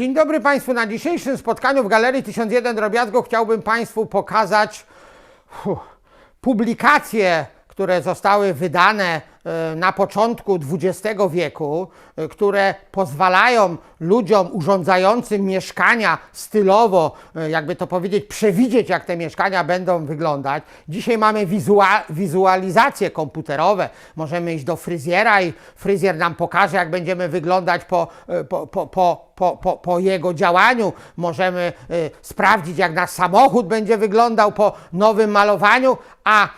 Dzień dobry Państwu. Na dzisiejszym spotkaniu w Galerii 1001 Drobiazgów chciałbym Państwu pokazać publikacje, które zostały wydane na początku XX wieku, e, które pozwalają ludziom urządzającym mieszkania stylowo, e, jakby to powiedzieć, przewidzieć, jak te mieszkania będą wyglądać. Dzisiaj mamy wizua- wizualizacje komputerowe. Możemy iść do fryzjera i fryzjer nam pokaże, jak będziemy wyglądać po, e, po, po, po, po, po, po jego działaniu. Możemy e, sprawdzić, jak nasz samochód będzie wyglądał po nowym malowaniu, a e,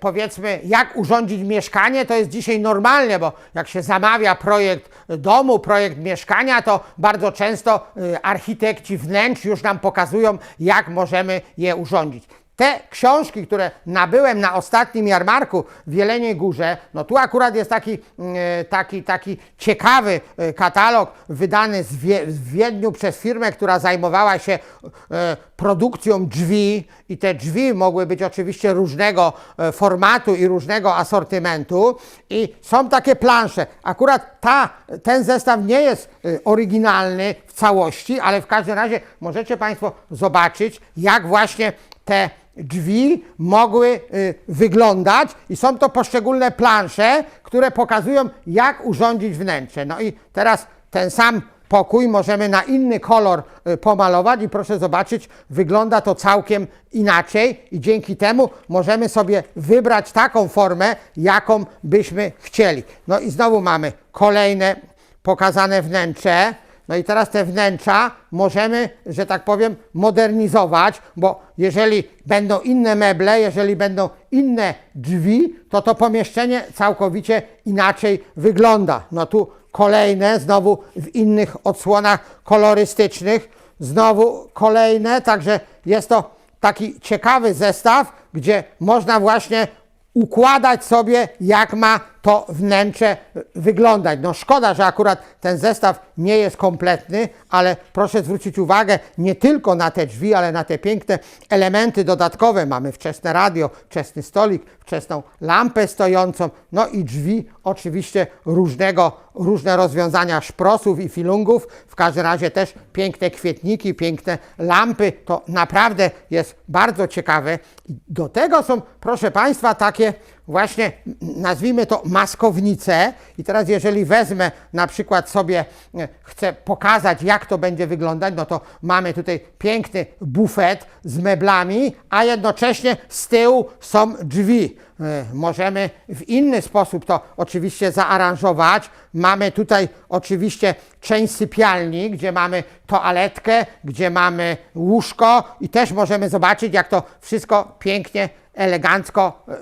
powiedzmy, jak urządzić mieszkanie, to jest dzisiaj normalne, bo jak się zamawia projekt domu, projekt mieszkania, to bardzo często e, architekci wnętrz już nam pokazują, jak możemy je urządzić. Te książki, które nabyłem na ostatnim jarmarku w Jeleniej Górze, no tu akurat jest taki, mm, e, taki, taki ciekawy e, katalog wydany z Wie- w Wiedniu przez firmę, która zajmowała się e, produkcją drzwi i te drzwi mogły być oczywiście różnego formatu i różnego asortymentu i są takie plansze. Akurat ta, ten zestaw nie jest oryginalny w całości, ale w każdym razie możecie Państwo zobaczyć, jak właśnie te drzwi mogły y, wyglądać i są to poszczególne plansze, które pokazują, jak urządzić wnętrze. No i teraz ten sam pokój możemy na inny kolor y, pomalować i proszę zobaczyć, wygląda to całkiem inaczej i dzięki temu możemy sobie wybrać taką formę, jaką byśmy chcieli. No i znowu mamy kolejne pokazane wnętrze. No i teraz te wnętrza możemy, że tak powiem, modernizować, bo jeżeli będą inne meble, jeżeli będą inne drzwi, to to pomieszczenie całkowicie inaczej wygląda. No tu kolejne, znowu w innych odsłonach kolorystycznych, znowu kolejne, także jest to taki ciekawy zestaw, gdzie można właśnie układać sobie, jak ma to wnętrze wyglądać. No szkoda, że akurat ten zestaw nie jest kompletny, ale proszę zwrócić uwagę nie tylko na te drzwi, ale na te piękne elementy dodatkowe. Mamy wczesne radio, wczesny stolik, wczesną lampę stojącą, no i drzwi oczywiście różnego, różne rozwiązania szprosów i filungów. W każdym razie też piękne kwietniki, piękne lampy. To naprawdę jest bardzo ciekawe. Do tego są, proszę Państwa, takie właśnie, nazwijmy to maskownice. I teraz jeżeli wezmę na przykład sobie, e, chcę pokazać jak to będzie wyglądać, no to mamy tutaj piękny bufet z meblami, a jednocześnie z tyłu są drzwi. E, Możemy w inny sposób to oczywiście zaaranżować. Mamy tutaj oczywiście część sypialni, gdzie mamy toaletkę, gdzie mamy łóżko i też możemy zobaczyć jak to wszystko pięknie elegancko e,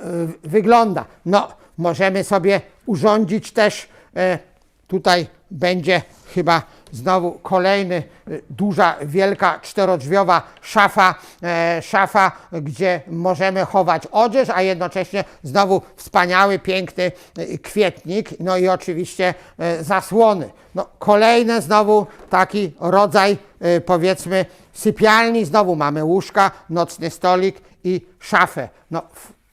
wygląda. No, możemy sobie urządzić też, e, tutaj będzie chyba znowu kolejny, e, duża, wielka, czterodrzwiowa szafa, e, szafa, gdzie możemy chować odzież, a jednocześnie znowu wspaniały, piękny e, kwietnik, no i oczywiście e, zasłony. No, kolejny znowu taki rodzaj, e, powiedzmy, sypialni, znowu mamy łóżka, nocny stolik i szafę. No,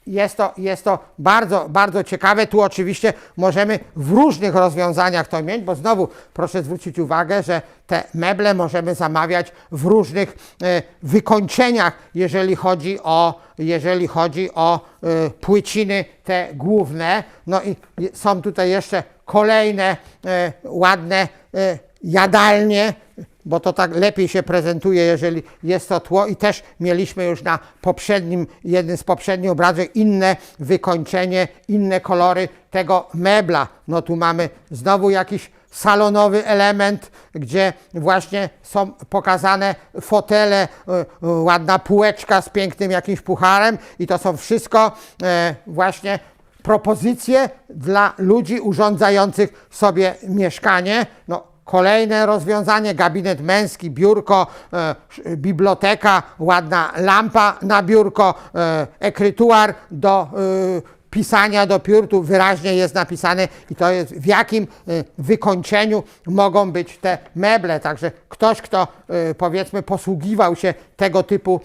jest to, jest to bardzo, bardzo ciekawe. Tu oczywiście możemy w różnych rozwiązaniach to mieć, bo znowu proszę zwrócić uwagę, że te meble możemy zamawiać w różnych e, wykończeniach, jeżeli chodzi o, jeżeli chodzi o e, płyciny te główne. No i są tutaj jeszcze kolejne e, ładne jadalnie, bo to tak lepiej się prezentuje, jeżeli jest to tło i też mieliśmy już na poprzednim, jednym z poprzednich obrazek inne wykończenie, inne kolory tego mebla. No tu mamy znowu jakiś salonowy element, gdzie właśnie są pokazane fotele, y, y, ładna półeczka z pięknym jakimś pucharem i to są wszystko e, właśnie propozycje dla ludzi urządzających sobie mieszkanie. No, kolejne rozwiązanie, gabinet męski, biurko, e, biblioteka, ładna lampa na biurko, e, ekrytuar do e, pisania do piór, tu wyraźnie jest napisane i to jest w jakim y, wykończeniu mogą być te meble. Także ktoś, kto y, powiedzmy posługiwał się tego typu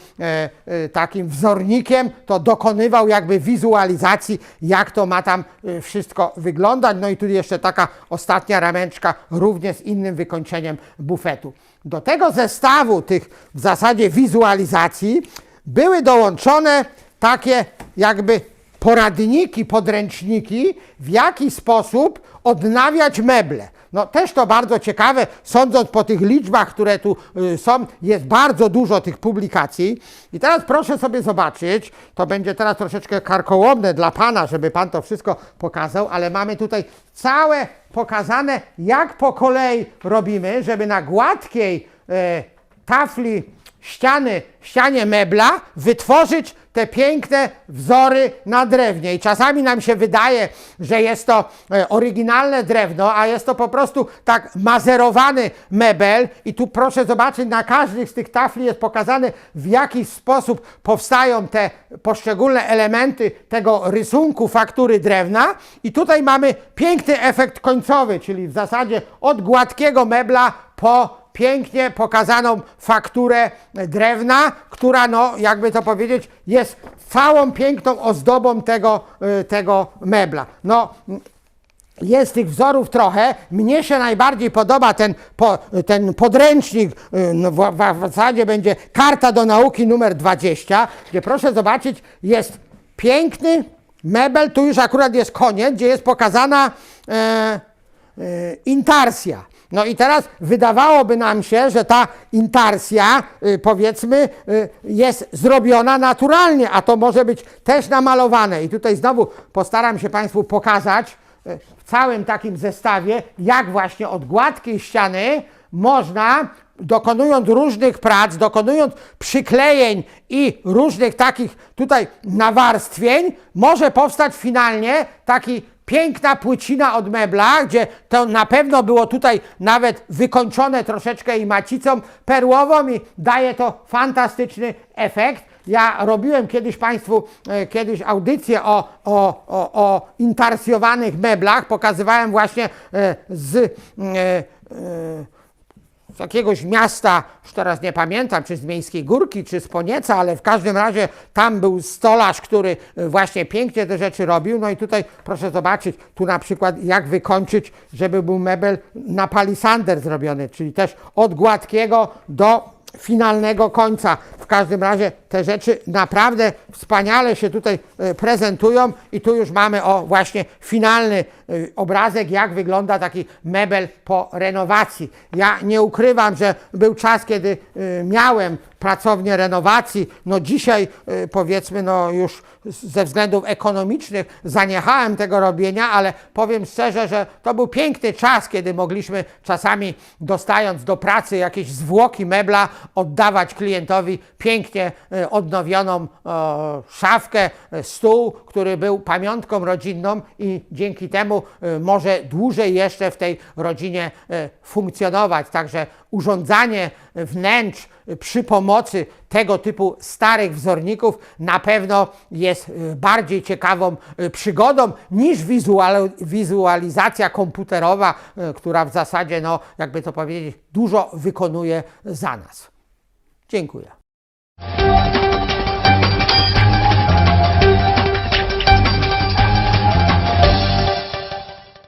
y, takim wzornikiem, to dokonywał jakby wizualizacji, jak to ma tam wszystko wyglądać. No i tu jeszcze taka ostatnia rameczka, również z innym wykończeniem bufetu. Do tego zestawu tych w zasadzie wizualizacji były dołączone takie jakby poradniki, podręczniki, w jaki sposób odnawiać meble. No też to bardzo ciekawe, sądząc po tych liczbach, które tu y, są, jest bardzo dużo tych publikacji. I teraz proszę sobie zobaczyć, to będzie teraz troszeczkę karkołomne dla Pana, żeby Pan to wszystko pokazał, ale mamy tutaj całe pokazane, jak po kolei robimy, żeby na gładkiej e, tafli ściany, ścianie mebla wytworzyć te piękne wzory na drewnie. I czasami nam się wydaje, że jest to e, oryginalne drewno, a jest to po prostu tak mazerowany mebel. I tu proszę zobaczyć, na każdej z tych tafli jest pokazane, w jaki sposób powstają te poszczególne elementy tego rysunku faktury drewna. I tutaj mamy piękny efekt końcowy, czyli w zasadzie od gładkiego mebla po pięknie pokazaną fakturę drewna, która, no, jakby to powiedzieć, jest całą piękną ozdobą tego, y, tego mebla. No, jest tych wzorów trochę. Mnie się najbardziej podoba ten, po, ten podręcznik, y, no, w, w zasadzie będzie karta do nauki numer 20, gdzie proszę zobaczyć, jest piękny mebel, tu już akurat jest koniec, gdzie jest pokazana e, e, intarsja. No i teraz wydawałoby nam się, że ta intarsja, y, powiedzmy, y, jest zrobiona naturalnie, a to może być też namalowane. I tutaj znowu postaram się Państwu pokazać y, w całym takim zestawie, jak właśnie od gładkiej ściany można dokonując różnych prac, dokonując przyklejeń i różnych takich tutaj nawarstwień, może powstać finalnie taki piękna płycina od mebla, gdzie to na pewno było tutaj nawet wykończone troszeczkę i macicą perłową i daje to fantastyczny efekt. Ja robiłem kiedyś Państwu e, kiedyś audycję o, o, o, o intarsjowanych meblach. Pokazywałem właśnie e, z e, e, z jakiegoś miasta, już teraz nie pamiętam, czy z Miejskiej Górki, czy z Ponieca, ale w każdym razie tam był stolarz, który y, właśnie pięknie te rzeczy robił. No i tutaj proszę zobaczyć, tu na przykład jak wykończyć, żeby był mebel na palisander zrobiony, czyli też od gładkiego do finalnego końca. W każdym razie te rzeczy naprawdę wspaniale się tutaj e, prezentują i tu już mamy o właśnie finalny e, obrazek, jak wygląda taki mebel po renowacji. Ja nie ukrywam, że był czas, kiedy e, miałem pracownię renowacji. No dzisiaj powiedzmy, no już ze względów ekonomicznych zaniechałem tego robienia, ale powiem szczerze, że to był piękny czas, kiedy mogliśmy czasami dostając do pracy jakieś zwłoki mebla oddawać klientowi pięknie e, odnowioną szafkę, e, stół, który był pamiątką rodzinną i dzięki temu może dłużej jeszcze w tej rodzinie funkcjonować. Także urządzanie wnętrz przy pomocy tego typu starych wzorników na pewno jest bardziej ciekawą przygodą niż wizualizacja komputerowa, która w zasadzie, no, jakby to powiedzieć, dużo wykonuje za nas. Dziękuję.